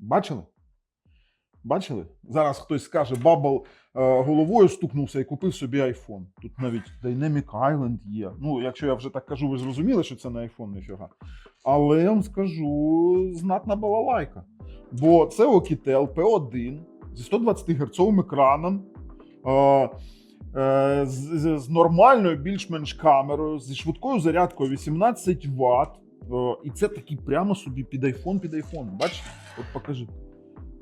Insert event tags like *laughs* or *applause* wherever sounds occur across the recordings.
Бачили? Бачили? Зараз хтось скаже, бабл е, головою стукнувся і купив собі iPhone. Тут навіть Dynamic Island є. Ну, якщо я вже так кажу, ви зрозуміли, що це не iPhone, ніфіга. Але я вам скажу, знатна балалайка. Бо це Oukitel P1 зі 120 Гц екраном. Е, е, з, з, з нормальною більш-менш камерою, зі швидкою зарядкою 18 Вт. Е, і це такий прямо собі під iPhone, під iPhone. Бачите? От покажи,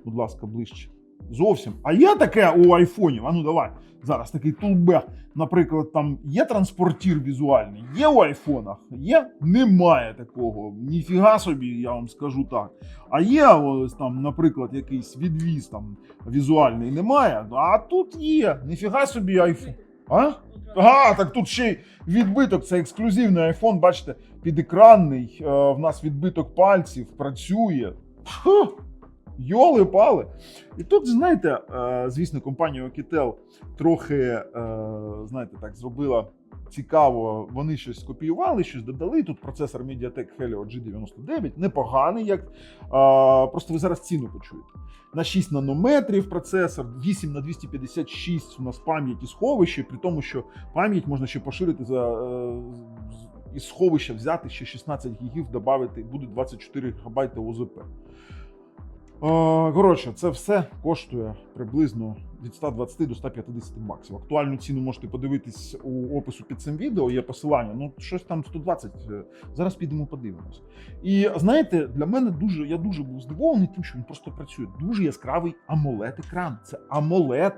будь ласка, ближче. Зовсім. А є таке у айфонів? А ну давай. Зараз такий тулбек. Наприклад, там є транспортір візуальний, є у айфонах, є, немає такого. Ніфіга собі, я вам скажу так. А є ось там, наприклад, якийсь відвіз там візуальний немає, а тут є. Ніфіга собі айфон. А? Ага, так тут ще й відбиток, це ексклюзивний айфон, бачите, підекранний. Е, в нас відбиток пальців працює. Фу, йоли пали. І тут, знаєте, е, звісно, компанія Oukitel трохи, е, знаєте, так зробила цікаво. Вони щось скопіювали, щось додали. Тут процесор MediaTek Helio G99, непоганий, як просто ви зараз ціну почуєте. На 6 нанометрів процесор, 8 на 256 у нас пам'яті сховище, при тому, що пам'ять можна ще поширити за е, із сховища взяти ще 16 гігів, додати, буде 24 гігабайти ОЗП. Коротше, це все коштує приблизно від 120 до 150 баксів. Актуальну ціну можете подивитись у опису під цим відео. Є посилання. Ну, щось там 120. е, Зараз підемо подивимось. І знаєте, для мене дуже я дуже був здивований, тим, що він просто працює. Дуже яскравий amoled екран. Це AMOLED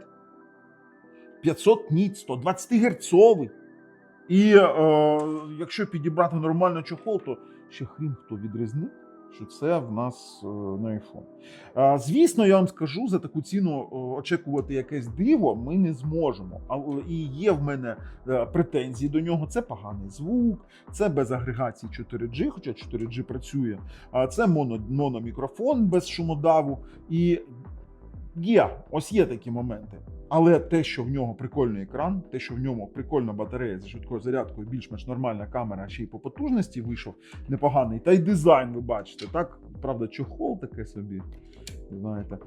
500 ніт, 120 герцовий. І е, якщо підібрати нормально чохол, то ще хрін хто відрізнить, що це в нас е, на iPhone. Е, звісно, я вам скажу, за таку ціну е, очікувати якесь диво ми не зможемо. А, е, і є в мене е, претензії до нього. Це поганий звук, це без агрегації 4G, хоча 4G працює. А це моно, мономікрофон без шумодаву. І є, ось є такі моменти. Але те, що в нього прикольний екран, те, що в ньому прикольна батарея зі швидкою зарядкою, більш-менш нормальна камера, ще й по потужності вийшов непоганий. Та й дизайн, ви бачите, так? Правда, чохол таке собі. Знаєте,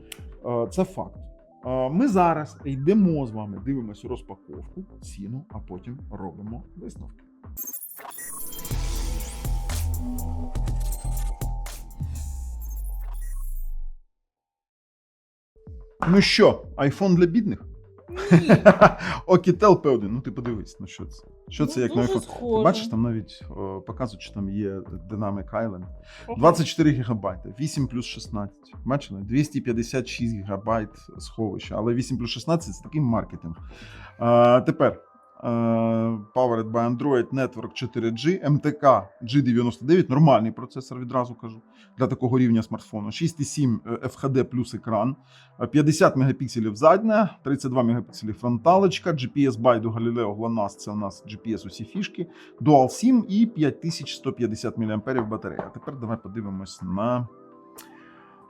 Е, це факт. Е, Ми зараз йдемо з вами, дивимося розпаковку, ціну, а потім робимо висновки. Ну що, айфон для бідних? Окітел P1, ну ти подивись, ну що це? Що це Ну, як на iPhone? схоже. Ти бачиш, там навіть о, показують, що там є Dynamic Island. 24 гігабайта, 8 плюс 16. Бачили? 256 гігабайт сховища, але 8 плюс 16 це такий маркетинг. А, тепер. Е, Powered by Android Network 4G, MTK G99, нормальний процесор, відразу кажу, для такого рівня смартфону. 6,7 FHD плюс екран, е, 50 мегапікселів задня, 32 мегапікселів фронталочка, GPS Baidu Galileo GLONASS, це у нас GPS усі фішки, Dual SIM і 5150 мАh батарея. А тепер давай подивимось на,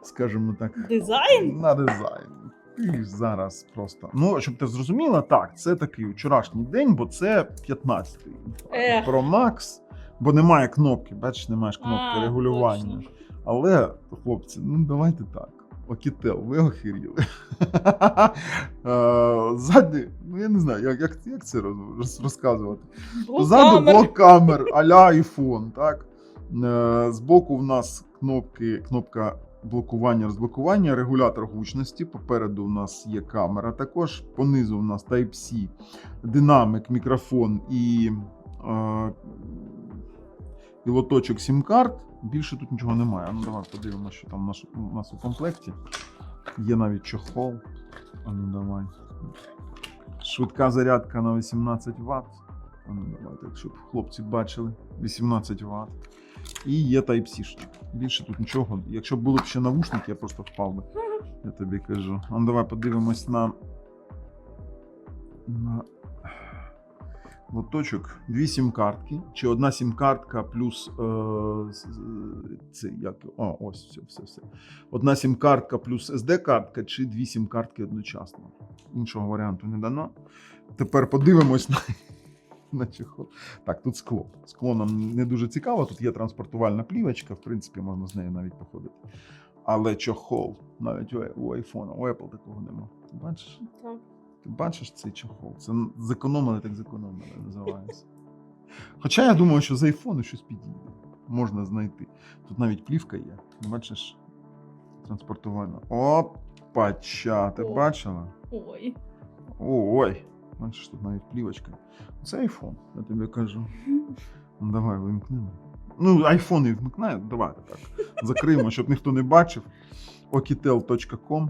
скажімо так, Дизайн? на дизайн. І зараз просто. Ну, щоб ти зрозуміла, так, це такий вчорашній день, бо це 15-й Ех. Pro Max, бо немає кнопки, бачиш, немає ж кнопки А, регулювання. точно. Але, хлопці, ну давайте так. Окітел, ви охеріли. *laughs* Е, Ззаді, ну я не знаю, як, як, як це роз- роз- розказувати. Блокамер. блок камер а-ля iPhone, так? Е, Збоку в нас кнопки, кнопка блокування, розблокування, регулятор гучності. Попереду у нас є камера також. Понизу у нас Type-C, динамик, мікрофон і, е, і лоточок сім-карт. Більше тут нічого немає. Ну, давай подивимося, що там у нас, у комплекті. Є навіть чохол. А ну давай. Швидка зарядка на 18 Вт. А ну давай, так, щоб хлопці бачили. 18 Вт. І є Type-C. Більше тут нічого. Якщо були б ще навушники, я просто впав би. Я тобі кажу. А ну давай подивимось на. на лоточок. Дві сім-картки. Чи одна сім-картка плюс. Е, це як. О, ось все, все, все. Одна сім-картка плюс SD-картка, чи дві сім-картки одночасно. Іншого варіанту не дано. Тепер подивимось на, *laughs* на чехол. Так, тут скло. Скло нам не дуже цікаво. Тут є транспортувальна плівочка, в принципі, можна з нею навіть походити. Але чохол. Навіть у, айфона, у Apple такого нема. Ти бачиш? Так. Ти бачиш цей чохол? Це зекономили, так зекономили, називається. Хоча я думаю, що з айфону щось підійде. Можна знайти. Тут навіть плівка є. Бачиш? Транспортувальна. Опача, ти О. бачила? Ой. Ой. Бачиш, тут навіть плівочка. Це айфон, я тобі кажу. Ну, давай вимкнемо. Ну, айфон і вмикне, давай так. Закриємо, щоб *laughs* ніхто не бачив. okitel.com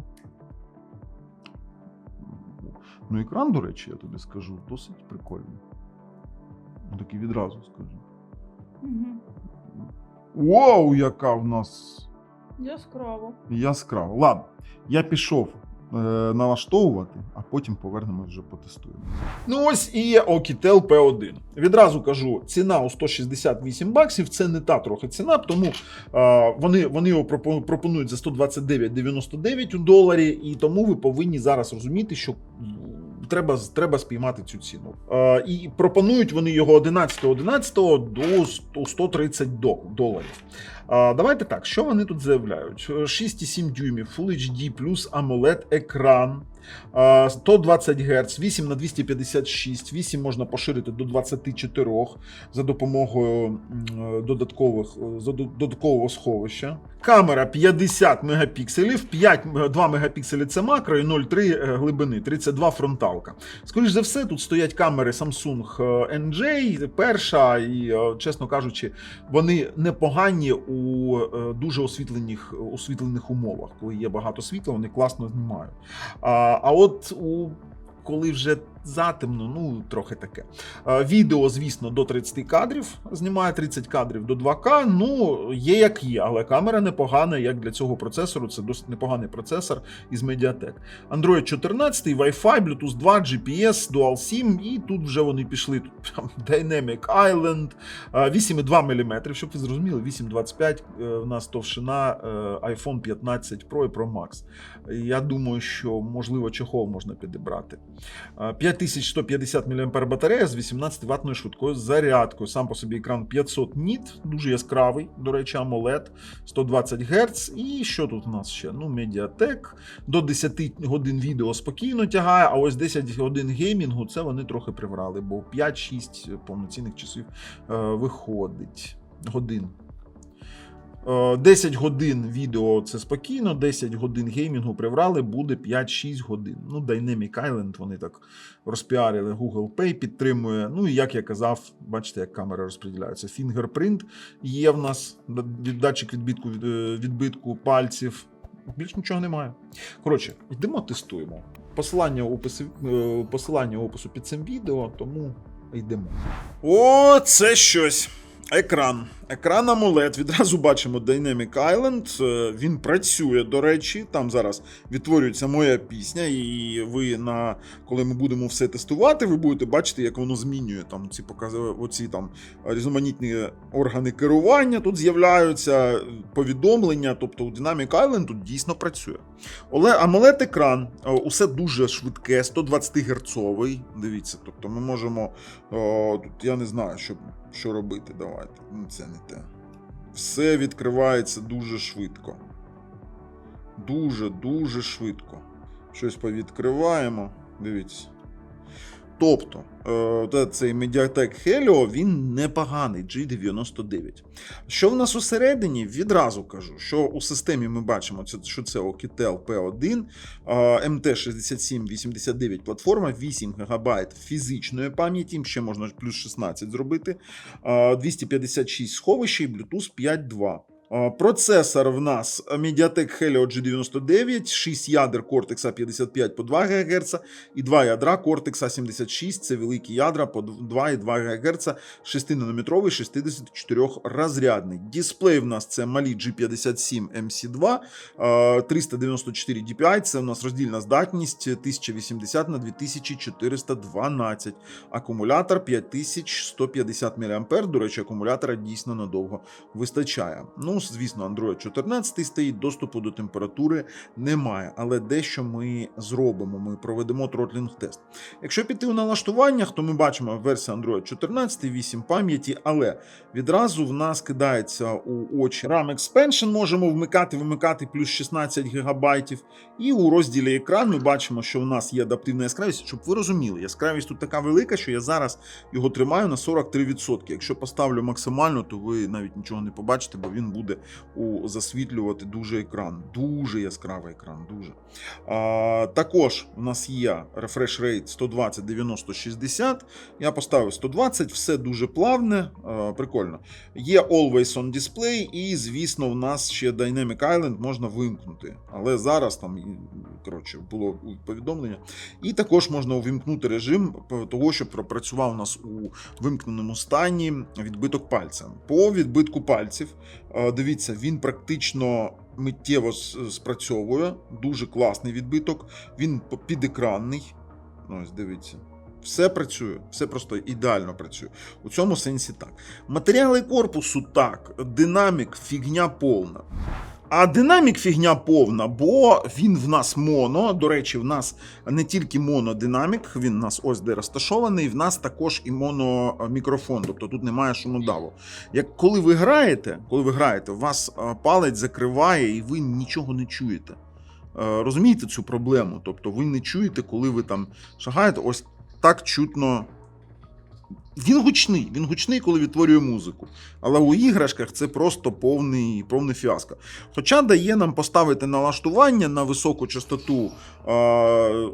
Ну, екран, до речі, я тобі скажу, досить прикольний. Ну, Такий відразу скажу. Вау, яка в нас Яскраво. яскрава. Ладно, я пішов налаштовувати, а потім повернемось вже потестуємо. Ну ось і є Okitel P1. Відразу кажу, ціна у 168 баксів. Це не та трохи ціна, тому е, вони, вони його пропонують за 129,99 у доларі, і тому ви повинні зараз розуміти, що. Треба, треба спіймати цю ціну. Е, і пропонують вони його 11.11 до 100 130 до- доларів. Давайте так, що вони тут заявляють? 6,7 дюймів, Full HD плюс AMOLED екран. А, 120 Гц, 8 на 256, 8 можна поширити до 24 за допомогою е, додаткових, е, додаткового сховища. Камера 50 мегапікселів, 5, м- 2 мегапікселі це макро і 0,3 е, глибини, 32 фронталка. Скоріш за все, тут стоять камери Samsung е, NJ, перша, і, е, чесно кажучи, вони непогані у е, дуже освітлених, освітлених умовах. Коли є багато світла, вони класно знімають. А, а от у коли вже затемно, ну трохи таке. Відео, звісно, до 30 кадрів знімає 30 кадрів до 2К. Ну, є як є, але камера непогана, як для цього процесору. Це досить непоганий процесор із Mediatek. Android 14, Wi-Fi, Bluetooth 2, GPS, Dual SIM, і тут вже вони пішли. Тут прям *laughs* Dynamic Island, 8,2 мм, щоб ви зрозуміли, 8,25 е, у нас товщина е, iPhone 15 Pro і Pro Max. Я думаю, що можливо чохол можна підібрати. А, 5150 мАh батарея з 18 ватною швидкою зарядкою. Сам по собі екран 500 ніт, дуже яскравий, до речі, AMOLED, 120 Гц. І що тут у нас ще? Ну, Mediatek. До 10 годин відео спокійно тягає, а ось 10 годин геймінгу це вони трохи приврали, бо 5-6 повноцінних часів е, виходить годин. Е, 10 годин відео це спокійно, 10 годин геймінгу приврали, буде 5-6 годин. Ну, Dynamic Island вони так розпіарили. Google Pay підтримує. Ну і як я казав, бачите, як камери розподіляються. Fingerprint є в нас, датчик відбитку, е, відбитку пальців. Більш нічого немає. Коротше, йдемо тестуємо. Посилання у описі, е, посилання опису під цим відео, тому йдемо. О, це щось. Екран. Екран AMOLED. Відразу бачимо Dynamic Island. Е, Він працює, до речі. Там зараз відтворюється моя пісня, і ви на коли ми будемо все тестувати, ви будете бачити, як воно змінює там ці покази, оці там різноманітні органи керування. Тут з'являються повідомлення. Тобто у Dynamic Island тут дійсно працює. Але AMOLED екран, е, усе дуже швидке, 120 герцовий. Дивіться, тобто ми можемо. О, тут я не знаю, що, що робити. Давайте. Ну, Це не те. Все відкривається дуже швидко. Дуже, дуже швидко. Щось повідкриваємо. Дивіться. Тобто, е, цей Mediatek Helio він непоганий G99. Що в нас усередині? Відразу кажу, що у системі ми бачимо, що це Okitel P1, е, MT6789 платформа, 8 ГБ фізичної пам'яті, ще можна плюс 16 зробити, е, 256 сховища і Bluetooth 5.2. Процесор в нас Mediatek Helio G99, 6 ядер Cortex A55 по 2 ГГц і 2 ядра Cortex A76, це великі ядра по 2,2 ГГц, 6-нанометровий 64 розрядний. Дисплей в нас це малі G57 MC2, е, 394 DPI, це у нас роздільна здатність 1080 на 2412. Акумулятор 5150 мАh. До речі, акумулятора дійсно надовго вистачає. Ну, звісно, Android 14 стоїть, доступу до температури немає. Але дещо ми зробимо. Ми проведемо тротлінг тест. Якщо піти у налаштуваннях, то ми бачимо версія Android 14, 8 пам'яті, але відразу в нас кидається у очі RAM Expansion, можемо вмикати, вимикати плюс 16 гігабайтів. І у розділі екран ми бачимо, що у нас є адаптивна яскравість, щоб ви розуміли, яскравість тут така велика, що я зараз його тримаю на 43%. Якщо поставлю максимально, то ви навіть нічого не побачите, бо він буде у, засвітлювати дуже екран. Дуже яскравий екран, дуже. А, також у нас є refresh rate 120 90 60. Я поставив 120, все дуже плавне, а, прикольно. Є Always on Display, і, звісно, в нас ще Dynamic Island можна вимкнути. Але зараз там коротше, було повідомлення. І також можна увімкнути режим того, щоб пропрацював у нас у вимкненому стані відбиток пальця. По відбитку пальців, дивіться, він практично миттєво спрацьовує. Дуже класний відбиток. Він підекранний. Ну, Ось дивіться. Все працює, все просто ідеально працює. У цьому сенсі так. Матеріали корпусу так, динамік фігня повна. А динамік фігня повна, бо він в нас моно. До речі, в нас не тільки монодинамік, він у нас ось де розташований, в нас також і мономікрофон, тобто тут немає шумодаву. Як коли ви граєте, коли ви граєте, у вас палець закриває і ви нічого не чуєте. Е, Розумієте цю проблему? Тобто ви не чуєте, коли ви там шагаєте, ось так чутно. Він гучний, він гучний, коли відтворює музику. Але у іграшках це просто повний, повний фіаско. Хоча дає нам поставити налаштування на високу частоту е,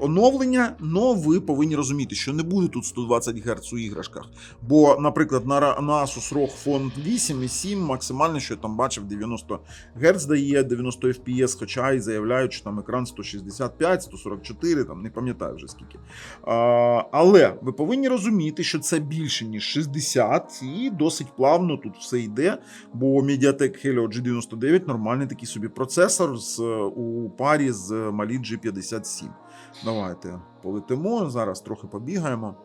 оновлення, але ви повинні розуміти, що не буде тут 120 Гц у іграшках. Бо, наприклад, на, на Asus ROG Phone 8 і 7 максимально, що я там бачив, 90 Гц дає, 90 FPS, хоча і заявляють, що там екран 165, 144, там не пам'ятаю вже скільки. А, але ви повинні розуміти, що це більше ніж 60, і досить плавно тут все йде. Бо Mediatek Helio G99 нормальний такий собі процесор з, у парі з Mali G57. Давайте полетимо, зараз трохи побігаємо.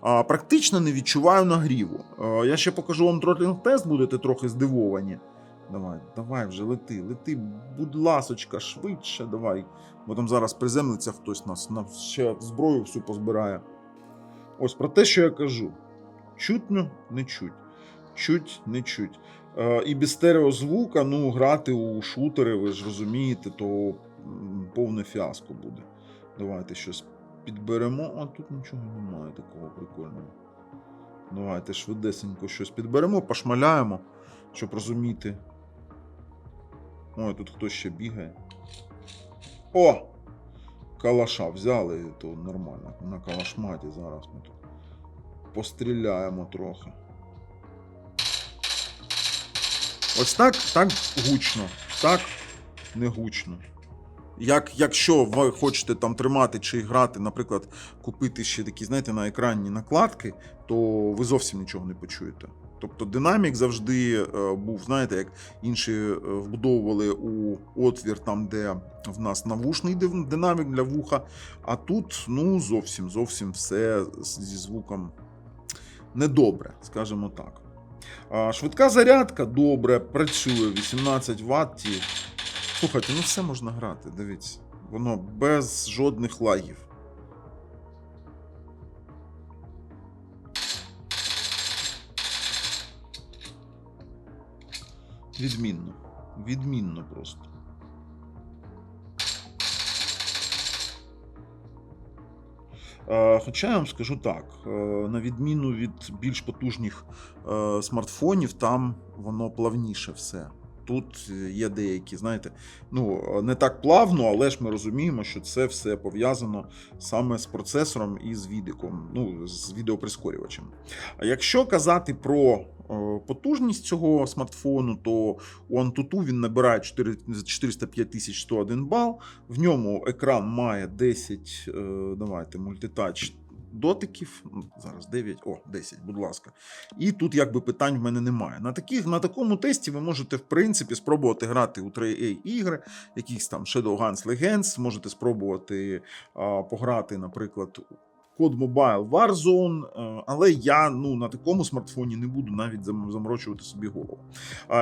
А, практично не відчуваю нагріву. А, я ще покажу вам тротлінг тест, будете трохи здивовані. Давай, давай вже лети, лети, будь ласочка, швидше, давай. Бо там зараз приземлиться хтось нас, нам ще зброю всю позбирає. Ось про те, що я кажу. Чутно, не чуть. Чуть, не чуть. Е, і без стереозвука, ну, грати у шутери, ви ж розумієте, то повне фіаско буде. Давайте щось підберемо. А тут нічого немає такого прикольного. Давайте швидесенько щось підберемо, пошмаляємо, щоб розуміти. Ой, тут хтось ще бігає. О! Калаша взяли, то нормально. На калашматі зараз ми тут постріляємо трохи. Ось так, так гучно, так не гучно. Як, якщо ви хочете там тримати чи грати, наприклад, купити ще такі, знаєте, на екранні накладки, то ви зовсім нічого не почуєте. Тобто динамік завжди е, був, знаєте, як інші е, вбудовували у отвір, там, де в нас навушний динамік для вуха, а тут ну зовсім зовсім все зі звуком недобре, скажімо так. Швидка зарядка добре, працює 18 Вт. Слухайте, ну все можна грати, дивіться. Воно без жодних лагів. Відмінно. Відмінно просто. Е, Хоча я вам скажу так: е, на відміну від більш потужних е, смартфонів, там воно плавніше все. Тут є деякі, знаєте, ну не так плавно, але ж ми розуміємо, що це все пов'язано саме з процесором і з відиком, ну з відеоприскорювачем. А якщо казати про е, потужність цього смартфону, то у Antutu він набирає 405 101 бал. В ньому екран має 10, е, давайте, мультитач дотиків. Зараз 9, о, 10, будь ласка. І тут якби питань в мене немає. На, такі, на такому тесті ви можете, в принципі, спробувати грати у 3A ігри, якісь там Shadowguns Legends, можете спробувати а, пограти, наприклад, Код Mobile Warzone, е, але я ну, на такому смартфоні не буду навіть заморочувати собі голову.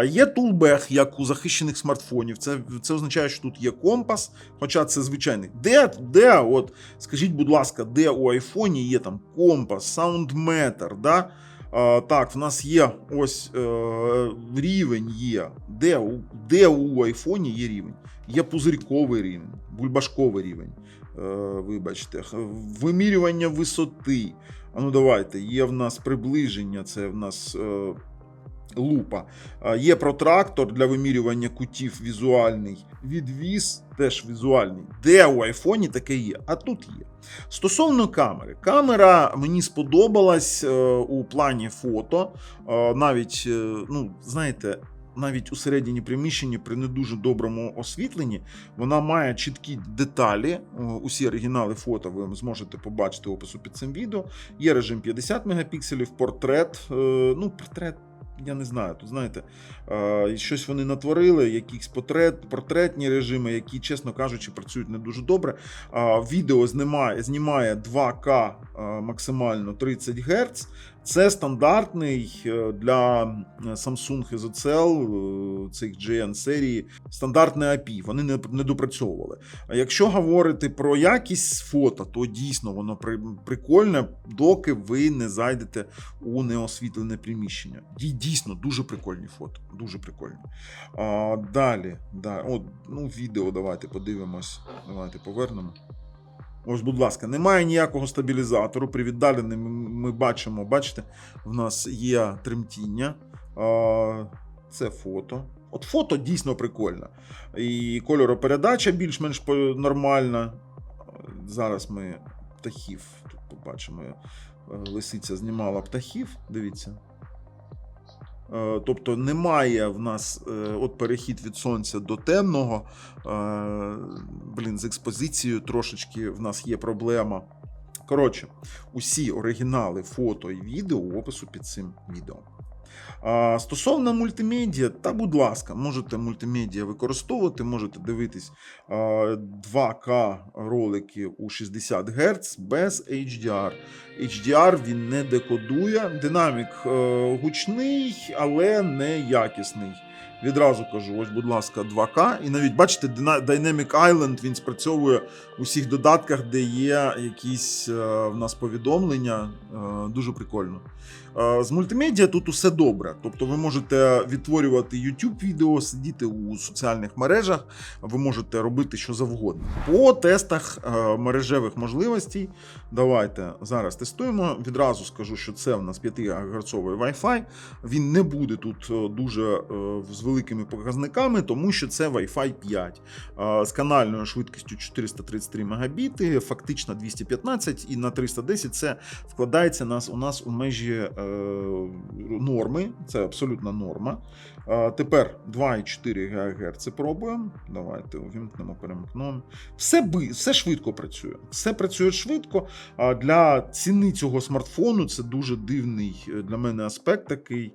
Є тулбег, як у захищених смартфонів. Це, це означає, що тут є компас, хоча це звичайний. Де, де, от, скажіть, будь ласка, де у айфоні є там компас, саундметр, да? Так, в нас є ось е, рівень є. Де, де у айфоні є рівень? Є пузирьковий рівень, бульбашковий рівень. Е, вибачте, вимірювання висоти. А ну давайте, є в нас приближення, це в нас е, лупа. Є протрактор для вимірювання кутів візуальний. Відвіз теж візуальний. Де у айфоні таке є? А тут є. Стосовно камери, камера мені сподобалась е, у плані фото. Навіть, ну, знаєте, навіть у середині приміщенні при не дуже доброму освітленні вона має чіткі деталі. Е, Усі оригінали фото ви зможете побачити в опису під цим відео. Є режим 50 мегапікселів, портрет. е, Ну, портрет. Я не знаю, тут знаєте, е, щось вони натворили, якісь портрет, портретні режими, які, чесно кажучи, працюють не дуже добре. Відео знімає, знімає 2К е, максимально 30 Гц. Це стандартний е, для Samsung SOCL е, цих GN серії стандартний API. Вони не, не допрацьовували. А якщо говорити про якість фото, то дійсно воно при, прикольне, доки ви не зайдете у неосвітлене приміщення. Дій- Дійсно, дуже прикольні фото. Дуже прикольні. А, далі, да, от, ну, відео давайте подивимось. Давайте повернемо. Ось, будь ласка, немає ніякого стабілізатору. При віддаленні ми, бачимо, бачите, в нас є тремтіння. Це фото. От фото дійсно прикольне. І кольоропередача більш-менш нормальна. Зараз ми птахів тут побачимо. Е, Лисиця знімала птахів. Дивіться. Е, Тобто немає в нас е, от перехід від сонця до темного. Е, Блін, з експозицією трошечки в нас є проблема. Коротше, усі оригінали фото і відео у опису під цим відео. Стосовно мультимедіа, та будь ласка, можете мультимедіа використовувати, можете дивитись а, 2К ролики у 60 Гц без HDR. HDR він не декодує. Динамік е, гучний, але не якісний. Відразу кажу, ось, будь ласка, 2К. І навіть бачите, Dynamic Island він спрацьовує у всіх додатках, де є якісь е, в нас повідомлення. Е, дуже прикольно. З мультимедіа тут усе добре. Тобто ви можете відтворювати YouTube відео, сидіти у соціальних мережах, ви можете робити що завгодно. По тестах е, мережевих можливостей. Давайте зараз тестуємо. Відразу скажу, що це в нас 5 ГГц Wi-Fi. Він не буде тут е, дуже е, з великими показниками, тому що це Wi-Fi 5 е, з канальною швидкістю 433 Мбіти, фактично 215, і на 310 це вкладається нас у нас у межі норми. Це абсолютна норма. Е, тепер 2,4 ГГц пробуємо. Давайте увімкнемо, перемкнемо. Все, все швидко працює. Все працює швидко. Для ціни цього смартфону це дуже дивний е, для мене аспект такий.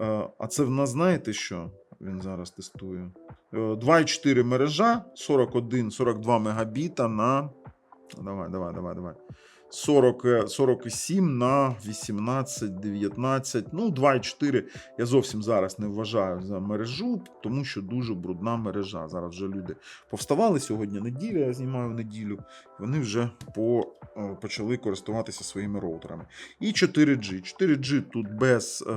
Е, А це в нас знаєте що? Він зараз тестує. Е, 2,4 мережа, 41-42 мегабіта на. Давай, давай, давай, давай. 40, е, 47 на 18, 19. Ну, 2,4 я зовсім зараз не вважаю за мережу, тому що дуже брудна мережа. Зараз вже люди повставали сьогодні неділя, я знімаю неділю. Вони вже по, е, почали користуватися своїми роутерами. І 4G. 4G тут без е,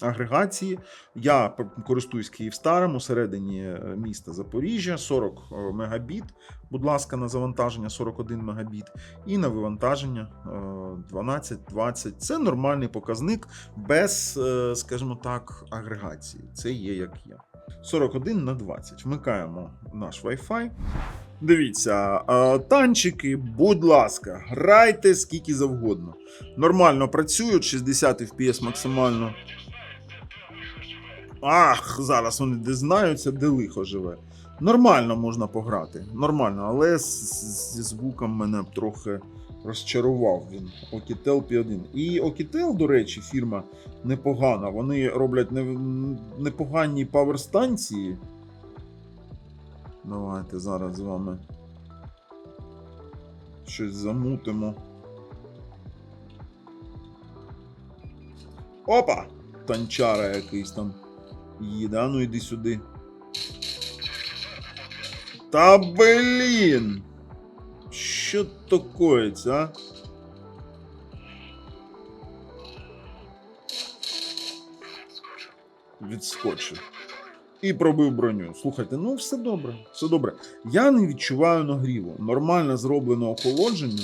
агрегації. Я користуюсь Київстаром усередині е, міста Запоріжжя, 40 е, мегабіт. Будь ласка, на завантаження 41 мегабіт. І на вивантаження е, 12-20. Це нормальний показник без, скажімо так, агрегації. Це є як є. 41 на 20. Вмикаємо наш Wi-Fi. Дивіться, танчики, будь ласка, грайте скільки завгодно. Нормально працюють, 60 FPS максимально. Ах, зараз вони дізнаються, де лихо живе. Нормально можна пограти. Нормально, але зі звуком мене трохи розчарував він. Okitel P1. І Okitel, до речі, фірма непогана. Вони роблять не- непогані паверстанції. Давайте зараз з вами щось замутимо. Опа! Танчара якийсь там. Їде, а ну йди сюди. Та блін! Що то коїться, а? Відскочив. І пробив броню. Слухайте, ну все добре, все добре. Я не відчуваю нагріву. Нормально зроблено охолодження.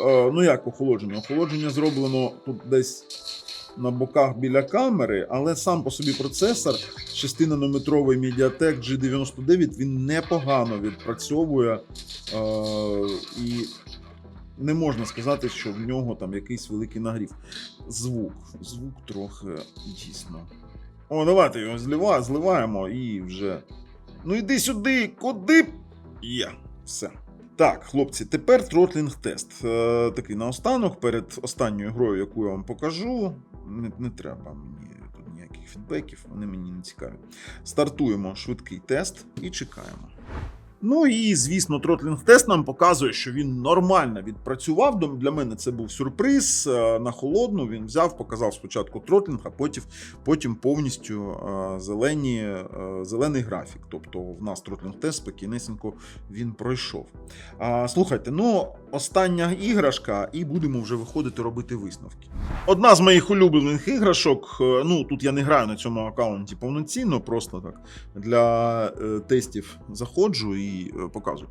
Е, ну як охолодження? Охолодження зроблено тут десь на боках біля камери, але сам по собі процесор 6-нанометровий Mediatek G99 він непогано відпрацьовує. Е, і не можна сказати, що в нього там якийсь великий нагрів. Звук. Звук трохи дійсно. О, давайте його злива, зливаємо і вже. Ну іди сюди, куди? Є, все. Так, хлопці, тепер тротлінг тест. Е, такий наостанок, перед останньою грою, яку я вам покажу. Не, не треба мені тут ніяких фідбеків, вони мені не цікаві. Стартуємо швидкий тест і чекаємо. Ну і звісно, тротлінг тест нам показує, що він нормально відпрацював. Для мене це був сюрприз. Е, На холодну він взяв, показав спочатку тротлінг, а потім, потім повністю е, зелені, е, зелений графік. Тобто в нас тротлінг тест спокійнесенько він пройшов. Слухайте, ну остання іграшка, і будемо вже виходити робити висновки. Одна з моїх улюблених іграшок. е, Ну тут я не граю на цьому аккаунті повноцінно, просто так для е, тестів заходжу і е, показую.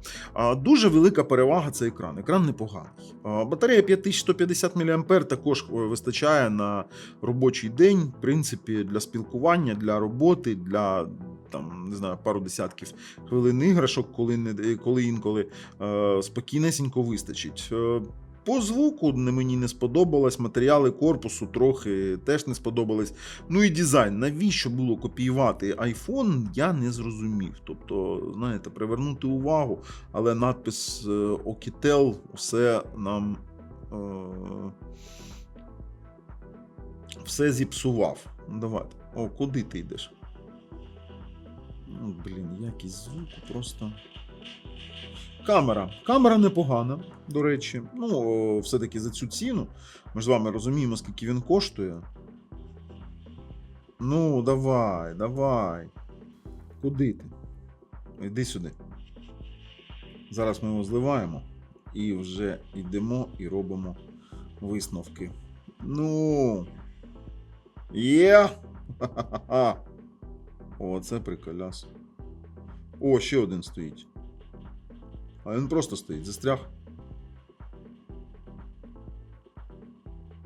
Дуже велика перевага це екран. Екран непоганий. Батарея 5150 мАh також вистачає на робочий день, в принципі, для спілкування, для роботи, для там не знаю, пару десятків хвилин іграшок, коли не коли інколи е, спокійнесенько вистачить. Е, по звуку мені не сподобалось, матеріали корпусу трохи теж не сподобались. Ну і дизайн. Навіщо було копіювати iPhone, я не зрозумів. Тобто, знаєте, привернути увагу, але надпис е, Okitel все нам е, все зіпсував. Давайте. О, куди ти йдеш? Ну, блін, якість звуку просто. Камера. Камера непогана, до речі. Ну, все-таки за цю ціну. Ми ж з вами розуміємо, скільки він коштує. Ну, давай, давай. Куди ти? Йди сюди. Зараз ми його зливаємо і вже йдемо і робимо висновки. Ну. Є! *laughs* Ха-ха-ха. О, це приколяс. О, ще один стоїть. А він просто стоїть, застряг.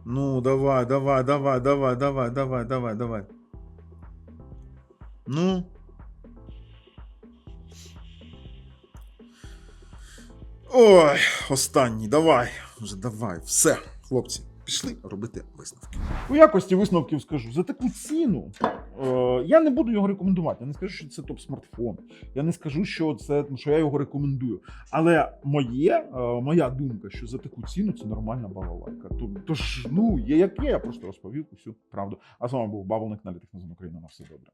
Ну, давай, давай, давай, давай, давай, давай, давай, давай. Ну. Ой, останній, давай. Вже давай, все, хлопці, Пішли робити висновки. У якості висновків скажу, за таку ціну е, я не буду його рекомендувати. Я не скажу, що це топ-смартфон. Я не скажу, що це що я його рекомендую. Але моє, е, моя думка, що за таку ціну це нормальна балалайка. То- Тож, ну, є як є, я просто розповів усю правду. А з вами був Баболник на Літих на Україна. На все добре.